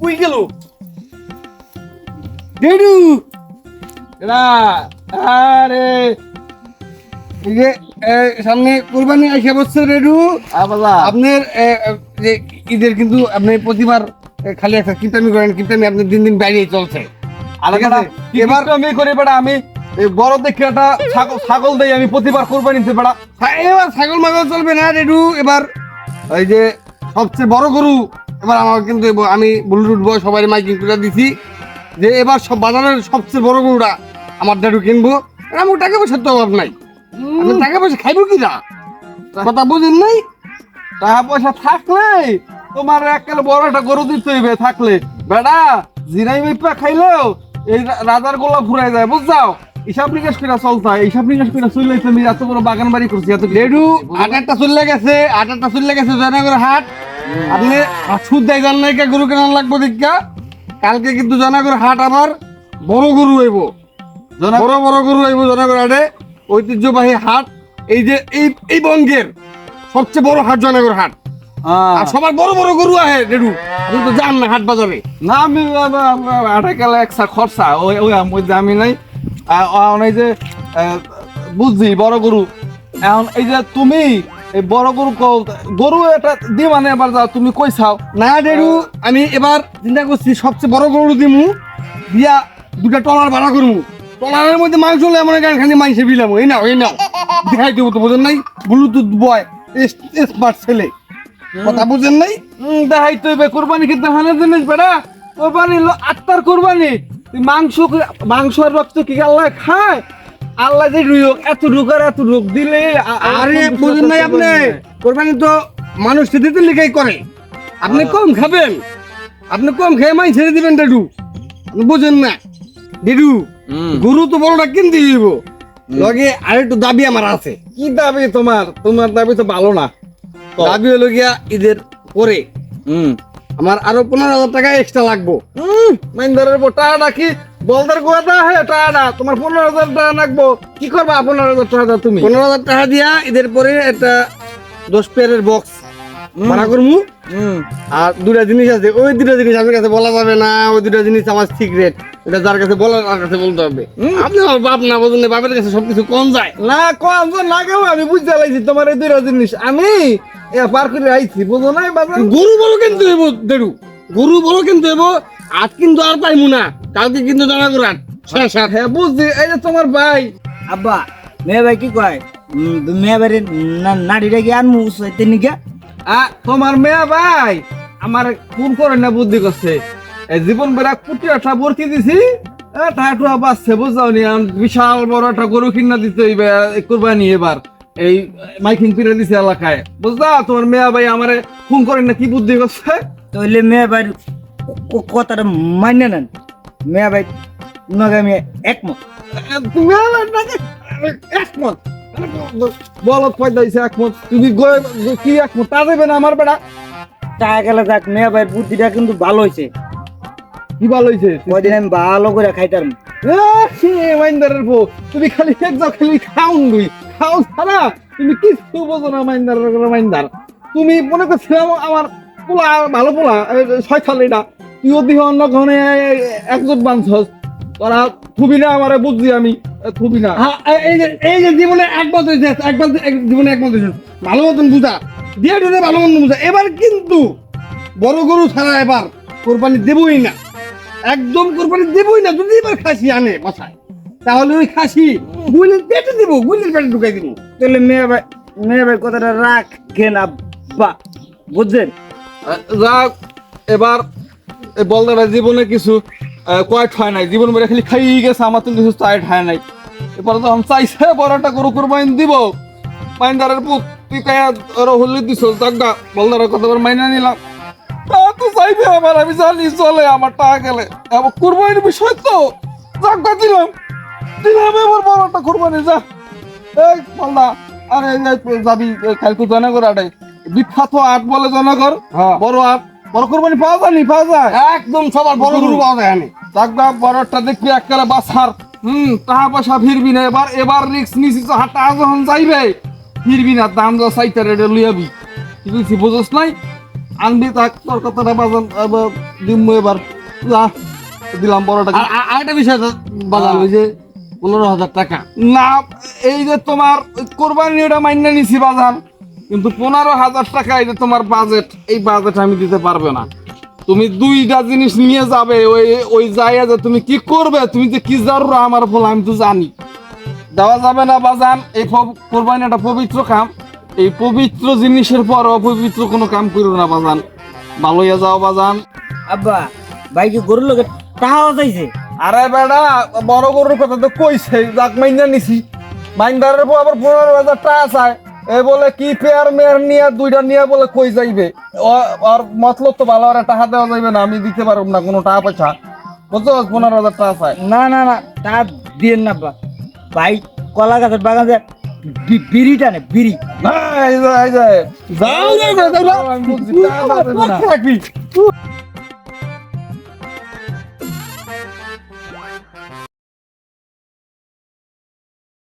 কই গেল? আরে! যে সামনে কুরবানি আসে বছর রেডু আবালা আপনার যে ঈদের কিন্তু আপনি প্রতিবার খালি একটা করেন আপনার দিন দিন বাইরেই চলছে? এবার আমি করি বেটা আমি? বড় দেখে একটা ছাগল ছাগল দেই আমি প্রতিবার কোরবানি দিতে বেটা। হ্যাঁ, এবার ছাগল মাগল চলবে না রেডু এবার ওই যে সবচেয়ে বড় গরু এবার আমার কিন্তু আমি ব্লুটুথ বয় সবাই মাইকিং করে দিছি যে এবার সব বাজারের সবচেয়ে বড় গরুটা আমার ডেডু কিনবো। আর আমার টাকা পয়সার তো অভাব নাই। আমি টাকা পয়সা খাইবো কি না কথা বুঝেন নাই? টাকা পয়সা থাকলে তোমার এককালে বড় একটা গরু দিতে হইবে থাকলে। বেটা জিরাই মিপা খাইলেও এই রাজার গোলা ফুরাই যায় বুঝছাও? হিসাব নিকাশ করে চলতা হিসাব নিকাশ করে চললে তুমি এত বড় বাগান বাড়ি করছি এত রেডু আটারটা চলে গেছে আটারটা চলে গেছে জয়নগর হাট। আপনি সুদ দেয় জান নাই কে গরু কেনার লাগবো দীক্ষা? কালকে কিন্তু জয়নগর হাট আবার বড় গরু হইব। জনা- বড় বড় গরু হইব জয়নগর হাটে। ঐতিহ্যবাহী হাট এই যে এই এই বঙ্গের সবচেয়ে বড় হাট জয়নগর হাট। হ্যাঁ। আর সবার বড় বড় গরু আহে রেডু আপনি তো যান না হাট বাজারে। না আমি আটাকালে একসা খরচা ওই ওই আমি নাই। আ- যে বুঝছি বড় গরু। এখন এই যে তুমি এই বড় গরু গরু এটা দি মানে এবার যাও তুমি কই চাও। না রেডু আমি এবার চিন্তা করছি, সবচেয়ে বড় গরু দিমু, দিয়া দুটা টলার ভাড়া করব টলারের মধ্যে মাংস হলে এমন গান খালি মাংসে বিলাম। এই নাও এই নাও। দেখাই দেবো তো, বোঝেন নাই? ব্লুটুথ বয় স্মার্ট ছেলে। কথা বুঝেন নাই? দেখাই তো, এবার কোরবানি কিন্তু হানের জিনিস বেড়া? কোরবানি আত্মার কোরবানি। মাংস মাংস আর রক্ত কি আল্লাহ খায়? আল্লাহ যে রুয়োগ এত রোগ আর এত রোগ দিলে আরে বুঝেন নাই আপনি? কোরবানি তো মানুষ দিতে লিখাই করে। আপনি কম খাবেন। আপনি কম খেয়ে মাই ছেড়ে দিবেন ডেডু। বুঝেন না। ডেডু। গরু তো বড়টা কিনতে দিব লগে আরেকটু দাবি আমার আছে। কি দাবি তোমার? তোমার দাবি তো ভালো না। দাবি হলো গিয়া ঈদের পরে হুম। আমার আরও পনেরো হাজার টাকা এক্সট্রা লাগবো। মাইন্দারের উপর টাকাটা কি বলদার গোয়াটা হে টাকাটা তোমার পনেরো হাজার টাকা লাগবো। কি করবা পনেরো হাজার টাকা তুমি? পনেরো হাজার টাকা দিয়া ঈদের পরে একটা দশ পেয়ারের বক্স ভাড়া করব হুম। আর দুটা জিনিস আছে। ওই দুটা জিনিস আমার কাছে বলা যাবে না ওই দুটা জিনিস আমার সিক্রেট এটা যার কাছে বলার তার কাছে বলতে হবে। আপনি আমার বাপ না বোঝেন না, বাপের কাছে সবকিছু কম যায়। না কম তো লাগেও আমি বুঝতে লাইছি তোমার এই দুইটা জিনিস। আমি এ পার করে আইছি বুঝো না গরু বড় কিন্তু হইব দেড়ু। গরু বড় কিন্তু হইব আট কিন্তু আর পাইমু না কালকে কিন্তু জানা করান শেষ হাত হ্যাঁ বুঝছি এই যে তোমার ভাই। আব্বা মেয়ে ভাই কি কয়? মেয়ে বাড়ি নাড়িটা কি আনমু সাইতে নিকে আ তোমার মেয়ে ভাই আমার ফোন করে না বুদ্ধি করছে। এই জীবন বেড়া কুটি ভর্তি দিছি আম বিশাল বড় একটা গরু কিনা দিতে হইবে কোরবানি এবার। এই মাইকিং পিরে দিছে এলাকায়। বুঝলা তোমার মেয়ে ভাই আমারে ফোন করে না কি বুদ্ধি করছে? তাহলে মেয়ে ভাই কথাটা মান্য নেন। মেয়ে ভাই নগে আমি একমত। তুমি আমার নাকি একমত। বলত পয়দা একমত? তুমি কি একমত? তা দেবে না আমার বেড়া টাকা গেলে যাক মেয়ে ভাই বুদ্ধিটা কিন্তু ভালো হয়েছে কি ভালো হয়েছে কয়দিন আমি ভালো করে খাইতাম। মাইন্দারের বউ তুমি খালি খালি খাউন দুই। খাও ছাড়া তুমি কিছু বোঝো না মাইন্দারের মাইন্দার। তুমি মনে করছিলাম আমার পোলা ভালো পোলা ছয় খালিটা তুইও দিহ ঘনে একজোট বাঁধছস তোরা থুবি না আমারে বুঝছি আমি থুবি না। হ্যাঁ, এই- যে এই যে জীবনে একমত হয়েছে একবার এক- জীবনে একমত হয়েছে। ভালো মতন বুঝা। দিয়ে দিলে ভালো মতন বুঝা। এবার কিন্তু বড় গরু ছাড়া এবার কোরবানি দেবই না। একদম কোরবানি দেবই না যদি এবার খাসি আনে বাসায় তাহলে ওই খাসি গুলির পেটে দিব গুলির পেটে ঢুকাই দিব। তাহলে মেয়ে ভাই মেয়ে ভাই কথাটা রাখ রাখেন আব্বা বুঝছেন? যাক এবার বলদারা জীবনে কিছু কয় ঠায় নাই। জীবন বেড়ে খালি খাই গেছে আমার তো কিছু চাই ঠায় নাই। এবার তো আমি চাইছে বড়টা গরু কুরবানি দিব। মাইন্দারের পুত তুই কায়া ওরা হলি দিছ জাগা। বলদারের কথা মাইনা নিলাম? তা তো চাইবে আমার আমি জানি চলে আমার টাকা গেলে। এবার কুরবানির বিষয় তো জাগা দিলাম। দিলাম এবার বড়টা কুরবানি যা। এই বলদা আরে যাবি কালকে জনগর আডে বিখ্যাত আট বলে জনগর হ্যাঁ। বড় আট। বড় কোরবানি পাওয়া যায়নি পাওয়া যায়? একদম সবার বড় গরু পাওয়া যায় এখানে দাগদা বড়টা দেখবি এককালে বাসার হুম টাকা পয়সা ফিরবি না। এবার এবার রিক্স নিছি তো হাট যখন যাইবে। ফিরবি না দাম যা চাইতে রেডে লুয়াবি কি বলছি বুঝোস নাই? আনবি থাক তোর কথাটা বাজান দিমু এবার। যা দিলাম বড় টাকা আর আর- আরেকটা বিষয় বাজার ওই যে পনেরো হাজার টাকা। না এই যে তোমার কোরবানি ওটা মাইনে নিছি বাজান। কিন্তু পনেরো হাজার টাকা যে তোমার বাজেট এই বাজেট আমি দিতে পারবে না। তুমি দুইটা জিনিস নিয়ে যাবে ওই ওই জায়গা যে তুমি কি করবে তুমি যে কি জারুরা আমার বলে আমি তো জানি। দেওয়া যাবে না বাজান এই কোরবানি একটা পবিত্র কাম। এই পবিত্র জিনিসের পর অপবিত্র কোনো কাম করো না বাজান। ভালো হইয়া যাও বাজান। আব্বা ভাই কি গরুর লোকের টাকাও চাইছে আরে বেড়া বড় গরুর কথা তো কইছে যাক মাইনা নিছি। মাইন্দারের পর আবার পনেরো হাজার টাকা চায়। এ বলে কি পেয়ার মেয়ার নিয়ে দুইটা নিয়ে বলে কই যাইবে? ওর মতলব তো ভালো আর টাকা দেওয়া যাইবে না আমি দিতে পারব না কোনো টাকা পয়সা। বুঝছ? পনেরো হাজার টাকা চায় না না না টাকা দিয়েন না আব্বা ভাই কলা গাছের বাগান যে বি- বিড়ি টানে বিড়ি। যে, এই যে, যাও, যাও, যাও,